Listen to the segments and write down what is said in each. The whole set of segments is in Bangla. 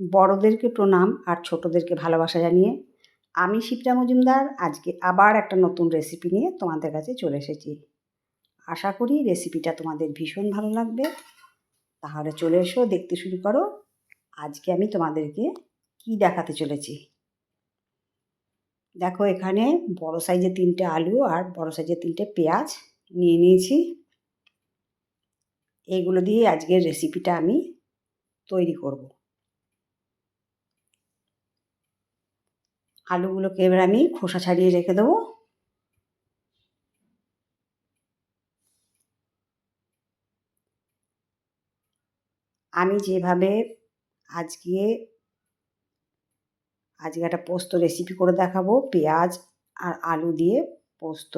বড়দেরকে প্রণাম আর ছোটোদেরকে ভালোবাসা জানিয়ে আমি শিপ্রা মজুমদার, আজকে আবার একটা নতুন রেসিপি নিয়ে তোমাদের কাছে চলে এসেছি। আশা করি রেসিপিটা তোমাদের ভীষণ ভালো লাগবে। তাহলে চলে এসো, দেখতে শুরু করো। আজকে আমি তোমাদেরকে কি দেখাতে চলেছি? দেখো, এখানে বড় সাইজের তিনটে আলু আর বড় সাইজের তিনটে পেঁয়াজ নিয়ে নিয়েছি। এগুলো দিয়ে আজকের রেসিপিটা আমি তৈরি করব। আলুগুলোকে এবার আমি খোসা ছাড়িয়ে রেখে দেবো। আমি যেভাবে আজকে আজকে একটা পোস্ত রেসিপি করে দেখাবো, পেঁয়াজ আর আলু দিয়ে পোস্ত,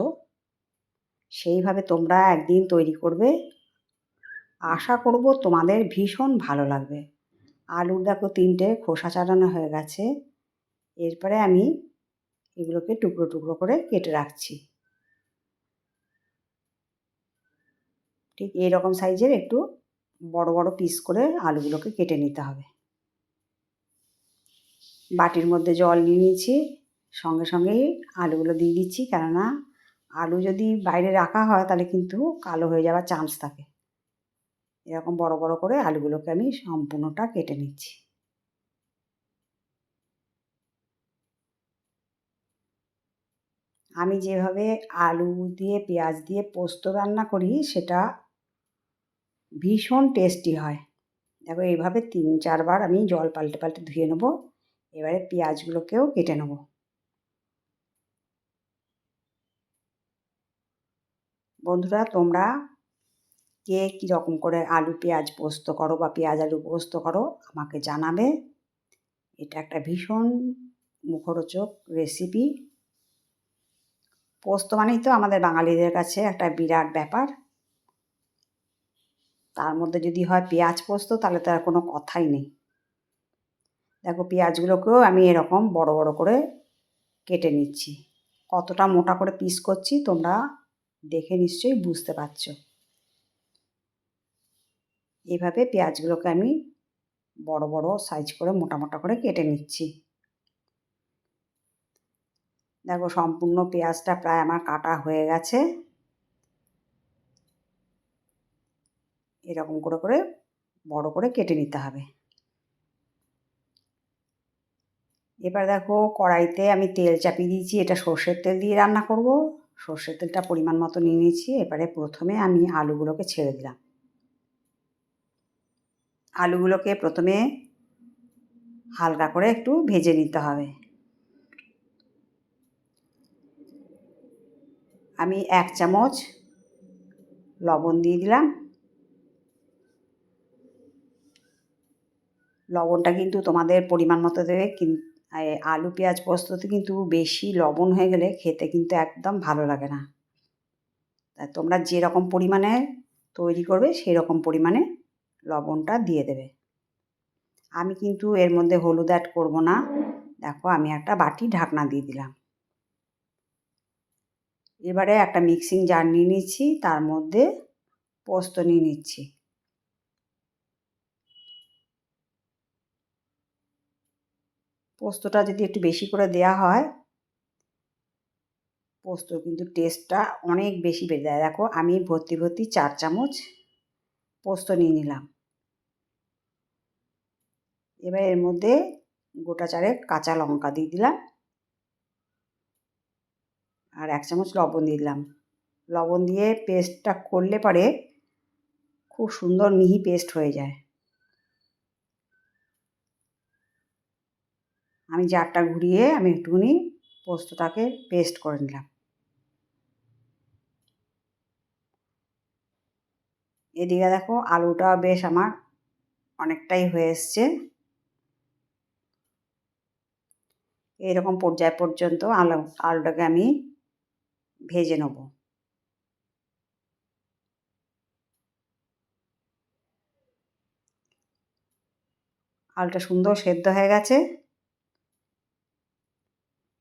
সেইভাবে তোমরা একদিন তৈরি করবে। আশা করব তোমাদের ভীষণ ভালো লাগবে। আলুর দেখো তিনটে খোসা চালানো হয়ে গেছে। এরপরে আমি এগুলোকে টুকরো টুকরো করে কেটে রাখছি। ঠিক এইরকম সাইজের একটু বড় বড় পিস করে আলুগুলোকে কেটে নিতে হবে। বাটির মধ্যে জল নিয়ে নিয়েছি, সঙ্গে সঙ্গেই আলুগুলো দিয়ে দিচ্ছি, কেননা আলু যদি বাইরে রাখা হয় তাহলে কিন্তু কালো হয়ে যাওয়ার চান্স থাকে। এরকম বড় বড় করে আলুগুলোকে আমি সম্পূর্ণটা কেটে নিচ্ছি। আমি যেভাবে আলু দিয়ে, পেঁয়াজ দিয়ে পোস্ত রান্না করি, সেটা ভীষণ টেস্টি হয়। দেখো, এইভাবে তিন, চারবার আমি জল পাল্টে পাল্টে ধুয়ে নেব। এবারে পেঁয়াজগুলোকেও কেটে নেব। বন্ধুরা, তোমরা কে কীরকম করে আলু, পেঁয়াজ পোস্ত করো বা পেঁয়াজ আলু পোস্ত করো, আমাকে জানাবে। এটা একটা ভীষণ মুখরোচক রেসিপি পোস্ত মানেই তো আমাদের বাঙালিদের কাছে একটা বিরাট ব্যাপার। তার মধ্যে যদি হয় পেঁয়াজ পোস্ত, তাহলে তো আর কোনো কথাই নেই। দেখো পেঁয়াজগুলোকেও আমি এরকম বড় বড় করে কেটে নিচ্ছি। কতটা মোটা করে পিস করছি তোমরা দেখে নিশ্চয়ই বুঝতে পারছ। এইভাবে পেঁয়াজগুলোকে আমি বড় বড় সাইজ করে মোটা মোটা করে কেটে নিচ্ছি। দেখো সম্পূর্ণ পেঁয়াজটা প্রায় আমার কাটা হয়ে গেছে। এরকম করে করে বড় করে কেটে নিতে হবে। এবার দেখো কড়াইতে আমি তেল চাপিয়ে দিয়েছি, এটা সর্ষের তেল দিয়ে রান্না করব। সর্ষের তেলটা পরিমাণ মতো নিয়ে নিয়েছি, এবারে প্রথমে আমি আলুগুলোকে ছেড়ে দিলাম। আলুগুলোকে প্রথমে হালকা করে একটু ভেজে নিতে হবে। আমি এক চামচ লবণ দিয়ে দিলাম। লবণটা কিন্তু তোমাদের পরিমাণ মতো দেবে আলু, পেঁয়াজ পোস্ততে কিন্তু বেশি লবণ হয়ে গেলে খেতে কিন্তু একদম ভালো লাগে না। তাই তোমরা যেরকম পরিমাণে তৈরি করবে সেই রকম পরিমাণে লবণটা দিয়ে দেবে। আমি কিন্তু এর মধ্যে হলুদ অ্যাড করব না। দেখো, আমি একটা বাটি ঢাকনা দিয়ে দিলাম। এবারে একটা মিক্সিং জার নিয়ে নিচ্ছি, তার মধ্যে পোস্ত নিয়ে নিচ্ছি। পোস্তটা যদি একটু বেশি করে দেয়া হয় পোস্ত কিন্তু টেস্টটা অনেক বেশি বেড়ে যায়। দেখো, আমি ভর্তি ভর্তি চার চামচ পোস্ত নিয়ে নিলাম। এবার এর মধ্যে গোটা চারেক কাঁচা লঙ্কা দিয়ে দিলাম। আর এক চামচ লবণ দিলাম। লবণ দিয়ে পেস্টটা করলে পরে খুব সুন্দর মিহি পেস্ট হয়ে যায়। আমি জারটা ঘুরিয়ে আমি একটুখানি পোস্তটাকে পেস্ট করে নিলাম। এদিকে দেখো আলুটা বেশ আমার অনেকটাই হয়ে এসছে। এরকম পর্যায় পর্যন্ত আলু, আলুটাকে আমি ভেজে নেব। আলুটা সুন্দর সেদ্ধ হয়ে গেছে।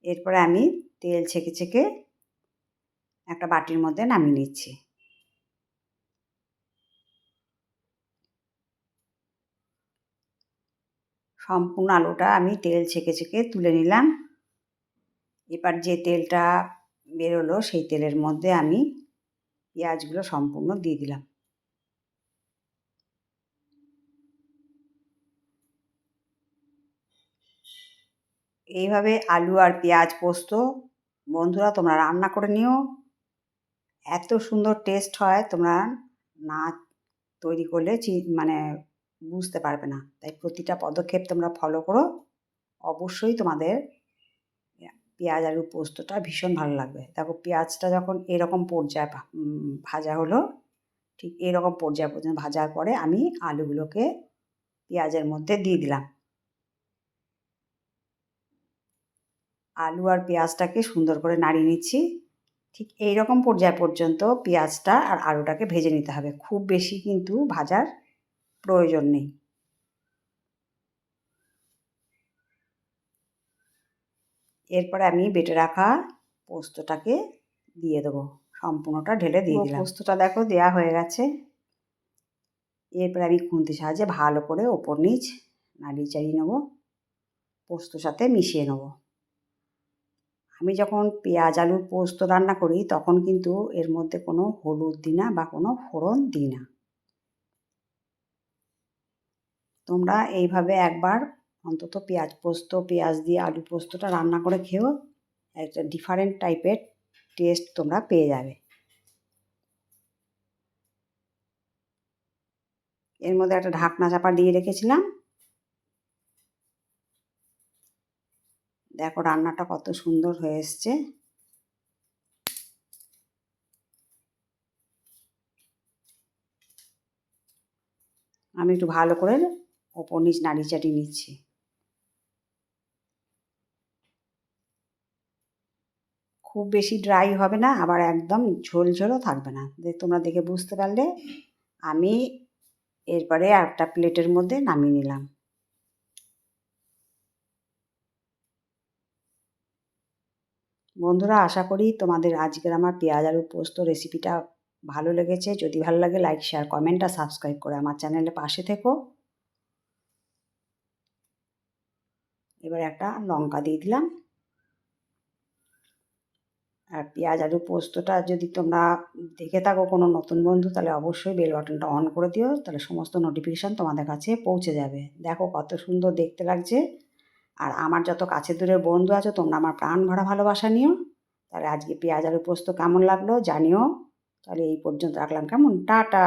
এরপরে আমি তেল ছেঁকে ছেঁকে একটা বাটির মধ্যে নামিয়ে নিচ্ছি। সম্পূর্ণ আলুটা আমি তেল ছেঁকে ছেঁকে তুলে নিলাম। এবার যে তেলটা বেরোলো, সেই তেলের মধ্যে আমি পেঁয়াজগুলো সম্পূর্ণ দিয়ে দিলাম। এইভাবে আলু আর পেঁয়াজ পোস্ত, বন্ধুরা তোমরা রান্না করে নিও। এত সুন্দর টেস্ট হয়, তোমরা না তৈরি করলে মানে বুঝতে পারবে না। তাই প্রতিটা পদক্ষেপ তোমরা ফলো করো। অবশ্যই তোমাদের পেঁয়াজ আলু পোস্তটা ভীষণ ভালো লাগবে। দেখো পেঁয়াজটা যখন এরকম পর্যায়ে ভাজা হলো, ঠিক এরকম পর্যায়ে পর্যন্ত ভাজার পরে আমি আলুগুলোকে পেঁয়াজের মধ্যে দিয়ে দিলাম। আলু আর পেঁয়াজটাকে সুন্দর করে নাড়িয়ে নিচ্ছি। ঠিক এই রকম পর্যায় পর্যন্ত পেঁয়াজটা আর আলুটাকে ভেজে নিতে হবে। খুব বেশি কিন্তু ভাজার প্রয়োজন নেই। এরপরে আমি বেটে রাখা পোস্তটাকে দিয়ে দেবো। সম্পূর্ণটা ঢেলে দিয়ে দিলাম। পোস্তটা দেখো দেয়া হয়ে গেছে। এরপরে আমি খুন্তি সাহায্যে ভালো করে ওপর নিচ নাড়িয়ে চাড়িয়ে নেব পোস্তর সাথে মিশিয়ে নেব। আমি যখন পেঁয়াজ আলুর পোস্ত রান্না করি তখন কিন্তু এর মধ্যে কোনো হলুদ দিই না বা কোনো ফোড়ন দিই না। তোমরা এইভাবে একবার অন্তত পেঁয়াজ পোস্ত, পেঁয়াজ দিয়ে আলু পোস্তটা রান্না করে খেও একটা ডিফারেন্ট টাইপের টেস্ট তোমরা পেয়ে যাবে। এর মধ্যে একটা ঢাকনা চাপা দিয়ে রেখেছিলাম। দেখো রান্নাটা কত সুন্দর হয়ে এসছে। আমি একটু ভালো করে ওপর নিচ নাড়ি চাটি নিচ্ছি। খুব বেশি ড্রাই হবে না, আবার একদম ঝোল ঝোলও থাকবে না। তোমরা দেখে বুঝতে পারলে, আমি এরপরে একটা প্লেটের মধ্যে নামিয়ে নিলাম। বন্ধুরা, আশা করি তোমাদের আজকের আমার পেঁয়াজ আলু পোস্ত রেসিপিটা ভালো লেগেছে। যদি ভালো লাগে লাইক শেয়ার কমেন্ট আর সাবস্ক্রাইব করে আমার চ্যানেলে পাশে থেকো। এবার একটা লঙ্কা দিয়ে দিলাম। আর পেঁয়াজ আলু পোস্তটা যদি তোমরা দেখে থাকো কোনো নতুন বন্ধু, তাহলে অবশ্যই বেল বাটনটা অন করে দিও, তাহলে সমস্ত নোটিফিকেশান তোমাদের কাছে পৌঁছে যাবে। দেখো কত সুন্দর দেখতে লাগছে। আর আমার যত কাছে দূরের বন্ধু আছো, তোমরা আমার প্রাণ ভরা ভালোবাসা নিও। তাহলে আজকে পেঁয়াজ আলু পোস্ত কেমন লাগল জানিও। তাহলে এই পর্যন্ত রাখলাম। কেমন? টাটা!